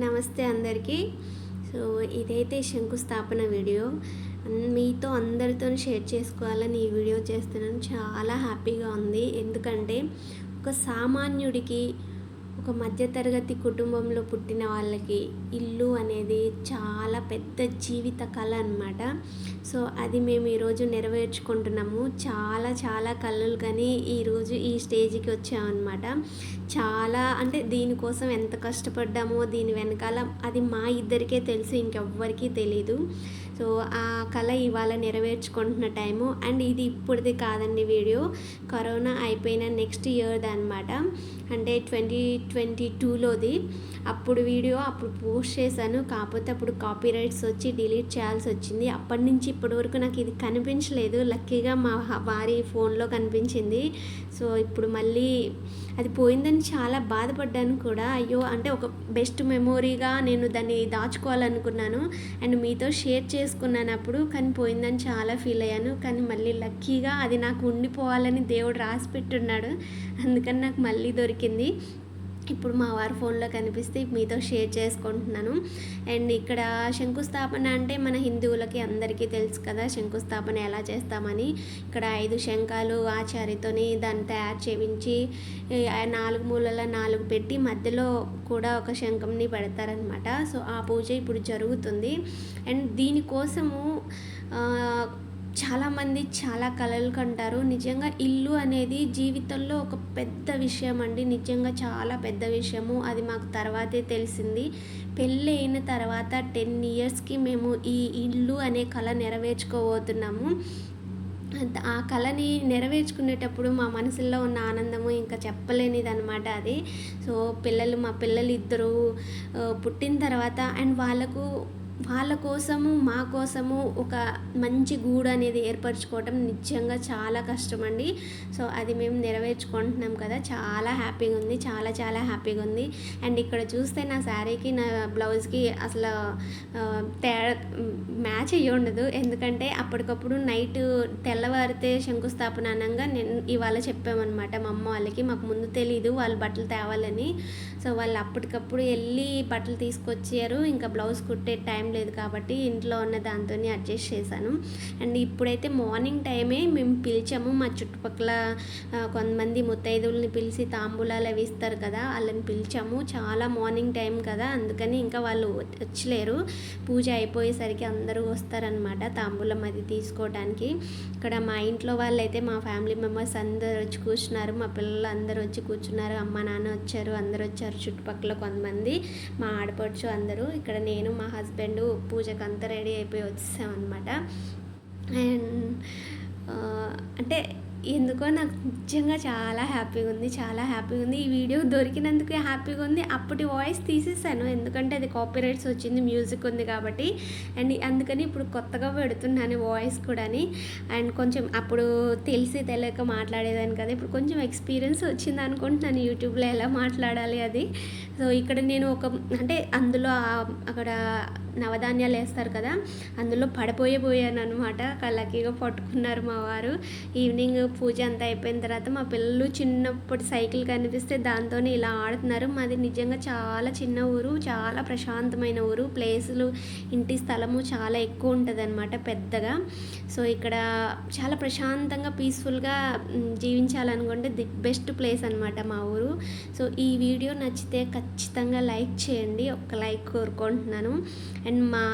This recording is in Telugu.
నమస్తే అందరికీ. సో ఇదైతే శంకుస్థాపన వీడియో. మీతో అందరితో షేర్ చేసుకోవాలని ఈ వీడియో చేస్తున్నాను. చాలా హ్యాపీగా ఉంది. ఎందుకంటే ఒక సామాన్యుడికి ఒక మధ్యతరగతి కుటుంబంలో పుట్టిన వాళ్ళకి ఇల్లు అనేది చాలా పెద్ద జీవిత కళ అనమాట సో అది మేము ఈరోజు నెరవేర్చుకుంటున్నాము. చాలా చాలా కళలు కానీ ఈరోజు ఈ స్టేజ్కి వచ్చామన్నమాట. చాలా అంటే దీనికోసం ఎంత కష్టపడ్డామో దీని వెనకాల అది మా ఇద్దరికే తెలుసు ఇంకెవ్వరికీ తెలీదు. సో ఆ కళ ఇవాళ నెరవేర్చుకుంటున్న టైము. అండ్ ఇది ఇప్పుడుది కాదండి వీడియో. కరోనా అయిపోయిన నెక్స్ట్ ఇయర్ది అనమాట అంటే ట్వంటీ ట్వంటీ టూలోది. అప్పుడు వీడియో అప్పుడు పోస్ట్ చేశాను. కాకపోతే అప్పుడు కాపీ రైట్స్ వచ్చి డిలీట్ చేయాల్సి వచ్చింది. అప్పటి నుంచి ఇప్పటి వరకు నాకు ఇది కనిపించలేదు. లక్కీగా మా వారి ఫోన్లో కనిపించింది. సో ఇప్పుడు మళ్ళీ అది పోయిందని చాలా బాధపడ్డాను కూడా. అయ్యో అంటే ఒక బెస్ట్ మెమొరీగా నేను దాన్ని దాచుకోవాలనుకున్నాను. అండ్ మీతో షేర్ చేసుకున్నాను అప్పుడు. కానీ పోయిందని చాలా ఫీల్ అయ్యాను. కానీ మళ్ళీ లక్కీగా అది నాకు ఉండిపోవాలని దేవుడు రాసి పెట్టున్నాడు. అందుకని నాకు మళ్ళీ దొరికింది. ఇప్పుడు మా వారి ఫోన్లో కనిపిస్తే మీతో షేర్ చేసుకుంటున్నాను. అండ్ ఇక్కడ శంకుస్థాపన అంటే మన హిందువులకి అందరికీ తెలుసు కదా శంకుస్థాపన ఎలా చేస్తామని. ఇక్కడ ఐదు శంఖాలు ఆచారితోని దాన్ని తయారు చేయించి నాలుగు మూలల నాలుగు పెట్టి మధ్యలో కూడా ఒక శంఖంని పెడతారనమాట. సో ఆ పూజ ఇప్పుడు జరుగుతుంది. అండ్ దీనికోసము చాలామంది చాలా కలలు కంటారు. నిజంగా ఇల్లు అనేది జీవితంలో ఒక పెద్ద విషయం అండి. నిజంగా చాలా పెద్ద విషయము. అది మాకు తర్వాతే తెలిసింది. పెళ్ళి అయిన తర్వాత టెన్ ఇయర్స్కి మేము ఈ ఇల్లు అనే కళ నెరవేర్చుకోబోతున్నాము. ఆ కళని నెరవేర్చుకునేటప్పుడు మా మనసులో ఉన్న ఆనందము ఇంకా చెప్పలేనిది అనమాట అది. సో పిల్లలు మా పిల్లలు ఇద్దరు పుట్టిన తర్వాత అండ్ వాళ్ళకు వాళ్ళ కోసము మా కోసము ఒక మంచి గూడు అనేది ఏర్పరచుకోవటం నిజంగా చాలా కష్టం అండి సో అది మేము నెరవేర్చుకుంటున్నాం కదా. చాలా హ్యాపీగా ఉంది. చాలా చాలా హ్యాపీగా ఉంది. అండ్ ఇక్కడ చూస్తే నా శారీకి నా బ్లౌజ్కి అసలు తేడా మ్యాచ్ అయ్యి ఉండదు. ఎందుకంటే అప్పటికప్పుడు నైట్ తెల్లవారితే శంకుస్థాపన అనగా నేను ఇవాళ చెప్పామన్నమాట. మా అమ్మ వాళ్ళకి మాకు ముందు తెలీదు వాళ్ళు బట్టలు తేవాలని. సో వాళ్ళు అప్పటికప్పుడు వెళ్ళి బట్టలు తీసుకొచ్చారు. ఇంకా బ్లౌజ్ కుట్టే టైం లేదు కాబట్టి ఇంట్లో ఉన్న దాంతో అడ్జస్ట్ చేశాను. అండ్ ఇప్పుడైతే మార్నింగ్ టైమే మేము పిలిచాము. మా చుట్టుపక్కల కొంతమంది ముత్తైదువుల్ని పిలిచి తాంబూలాలు అవి ఇస్తారు కదా వాళ్ళని పిలిచాము. చాలా మార్నింగ్ టైం కదా అందుకని ఇంకా వాళ్ళు వచ్చలేరు. పూజ అయిపోయేసరికి అందరూ వస్తారనమాట తాంబూలం అది తీసుకోవడానికి ఇక్కడ మా ఇంట్లో వాళ్ళైతే మా ఫ్యామిలీ మెంబర్స్ అందరు వచ్చి కూర్చున్నారు. మా పిల్లలు అందరూ వచ్చి కూర్చున్నారు. అమ్మ నాన్న వచ్చారు అందరు వచ్చారు. చుట్టుపక్కల కొంతమంది మా ఆడపడుచు అందరూ. ఇక్కడ నేను మా హస్బెండ్ పూజకు అంతా రెడీ అయిపోయి వచ్చేసామన్నమాట. అండ్ అంటే ఎందుకో నాకు నిజంగా చాలా హ్యాపీగా ఉంది చాలా హ్యాపీగా ఉంది. ఈ వీడియో దొరికినందుకు హ్యాపీగా ఉంది. అప్పటి వాయిస్ తీసేసాను. ఎందుకంటే అది కాపీరైట్స్ వచ్చింది మ్యూజిక్ ఉంది కాబట్టి. అండ్ అందుకని ఇప్పుడు కొత్తగా పెడుతున్నాను వాయిస్ కూడాని. అండ్ కొంచెం అప్పుడు తెలిసి తెలియక మాట్లాడేదాన్ని కదా. ఇప్పుడు కొంచెం ఎక్స్పీరియన్స్ వచ్చింది అనుకుంటున్నాను యూట్యూబ్లో ఎలా మాట్లాడాలి అది. సో ఇక్కడ నేను ఒక అంటే అందులో అక్కడ నవధాన్యాలు వేస్తారు కదా. అందులో పడిపోయే అనమాట లక్కీగా పట్టుకున్నారు మా వారు. ఈవినింగ్ పూజ అంతా అయిపోయిన తర్వాత మా పిల్లలు చిన్నప్పటి సైకిల్ కనిపిస్తే దాంతోనే ఇలా ఆడుతున్నారు. మాది నిజంగా చాలా చిన్న ఊరు చాలా ప్రశాంతమైన ఊరు. ప్లేసులు ఇంటి స్థలము చాలా ఎక్కువ ఉంటుంది అనమాట పెద్దగా. సో ఇక్కడ చాలా ప్రశాంతంగా పీస్ఫుల్గా జీవించాలనుకుంటే ది బెస్ట్ ప్లేస్ అనమాట మా ఊరు. సో ఈ వీడియో నచ్చితే ఖచ్చితంగా లైక్ చేయండి. ఒక్క లైక్ కోరుకుంటున్నాను. అండ్ మా